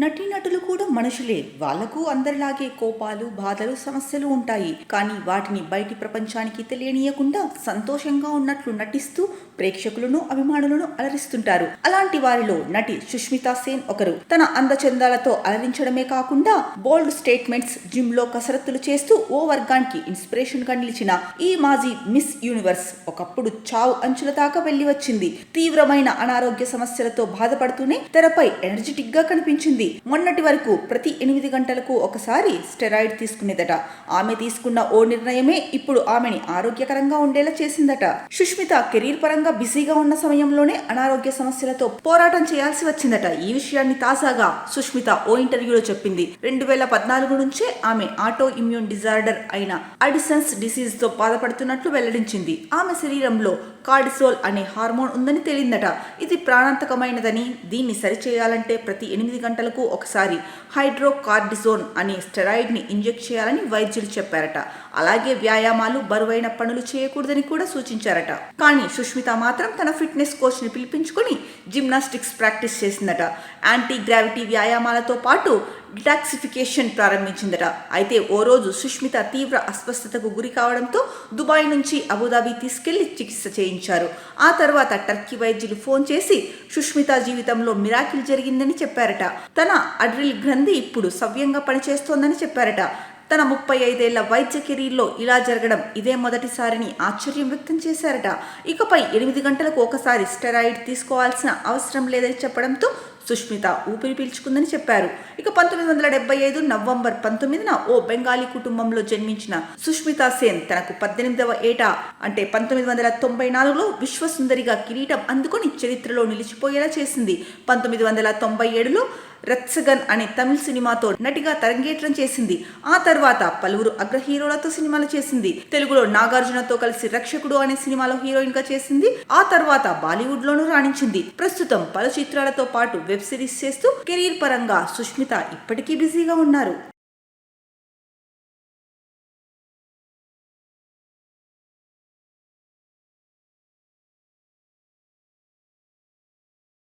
నటీనటులు కూడా మనుషులే. వాళ్ళకు అందరిలాగే కోపాలు బాధలు సమస్యలు ఉంటాయి. కానీ వాటిని బయటి ప్రపంచానికి తెలియనీయకుండా సంతోషంగా ఉన్నట్లు నటిస్తూ ప్రేక్షకులను అభిమానులను అలరిస్తుంటారు. అలాంటి వారిలో నటి సుష్మితా సేన్ ఒకరు. తన అందచందాలతో అలరించడమే కాకుండా బోల్డ్ స్టేట్మెంట్స్ జిమ్లో కసరత్తులు చేస్తూ ఓ వర్గానికి ఇన్స్పిరేషన్గా నిలిచిన ఈ మాజీ మిస్ యూనివర్స్ ఒకప్పుడు చావు అంచుల దాకా వెళ్ళి వచ్చింది తీవ్రమైన అనారోగ్య సమస్యలతో బాధపడుతూనే తెరపై ఎనర్జెటిక్గా కనిపించింది. మొన్నటి వరకు ప్రతి ఎనిమిది గంటలకు ఒకసారి స్టెరాయిడ్ తీసుకునేదట. ఆమె తీసుకున్న ఓ నిర్ణయమే ఇప్పుడు ఆమెని ఆరోగ్యకరంగా ఉండేలా చేసిందట. సుష్మిత కెరీర్ పరంగా బిజీగా ఉన్న సమయంలోనే అనారోగ్య సమస్యలతో పోరాటం చేయాల్సి వచ్చిందట. ఈ విషయాన్ని తాజాగా సుష్మిత ఓ ఇంటర్వ్యూలో చెప్పింది. రెండు వేల పద్నాలుగు నుంచే ఆమె ఆటో ఇమ్యూన్ డిజార్డర్ అయిన అడిసన్స్ డిసీజ్తో బాధపడుతున్నట్లు వెల్లడించింది. ఆమె శరీరంలో కార్డిసోల్ అనే హార్మోన్ ఉందని తేలిందట. ఇది ప్రాణాంతకమైనదని దీన్ని సరిచేయాలంటే ప్రతి ఎనిమిది గంటలకు ఒకసారి హైడ్రోకార్డిజోన్ అనే స్టెరాయిడ్ని ఇంజెక్ట్ చేయాలని వైద్యులు చెప్పారట. అలాగే వ్యాయామాలు బరువైన పనులు చేయకూడదని కూడా సూచించారట. కానీ సుష్మిత మాత్రం తన ఫిట్నెస్ కోచ్ని పిలిపించుకొని జిమ్నాస్టిక్స్ ప్రాక్టీస్ చేసిందట. యాంటీ గ్రావిటీ వ్యాయామాలతో పాటు డిటాక్సిఫికేషన్ ప్రారంభించిందట. అయితే ఓ రోజు సుష్మిత తీవ్ర అస్వస్థతకు గురి కావడంతో దుబాయ్ నుంచి అబుదాబి తీసుకెళ్ళి చికిత్స చేయించారు. ఆ తర్వాత టర్కీ వైద్యులు ఫోన్ చేసి సుష్మిత జీవితంలో మిరాకిల్ జరిగిందని చెప్పారట. తన అడ్రిల్ గ్రంథి ఇప్పుడు సవ్యంగా పనిచేస్తోందని చెప్పారట. తన ముప్పై ఐదేళ్ళ వైద్య కెరీర్లో ఇలా జరగడం ఇదే మొదటిసారిని ఆశ్చర్యం వ్యక్తం చేశారట. ఇకపై ఎనిమిది గంటలకు ఒకసారి స్టెరాయిడ్ తీసుకోవాల్సిన అవసరం లేదని చెప్పడంతో సుష్మిత ఊపిరి పీల్చుకుందని చెప్పారు. ఇక పంతొమ్మిది వందల డెబ్బై ఐదు నవంబర్ పంతొమ్మిదిన ఓ బెంగాలీ కుటుంబంలో జన్మించిన సుష్మిత సేన్ తనకు పద్దెనిమిదవ ఏట. అంటే పంతొమ్మిది వందల తొంభై నాలుగులో విశ్వసుందరిగా కిరీటం అందుకొని చరిత్రలో నిలిచిపోయేలా చేసింది. పంతొమ్మిది వందల తొంభై ఏడులో రత్సగన్ అనే తమిళ సినిమాతో నటిగా తరంగేట్రం చేసింది. ఆ తర్వాత పలువురు అగ్ర హీరోలతో సినిమాలు చేసింది. తెలుగులో నాగార్జునతో కలిసి రక్షకుడు అనే సినిమాలో హీరోయిన్గా చేసింది. ఆ తర్వాత బాలీవుడ్ లోనూ రాణించింది. ప్రస్తుతం పలు చిత్రాలతో పాటు వెబ్ సిరీస్ చేస్తూ కెరీర్ పరంగా సుష్మిత ఇప్పటికీ బిజీగా ఉన్నారు.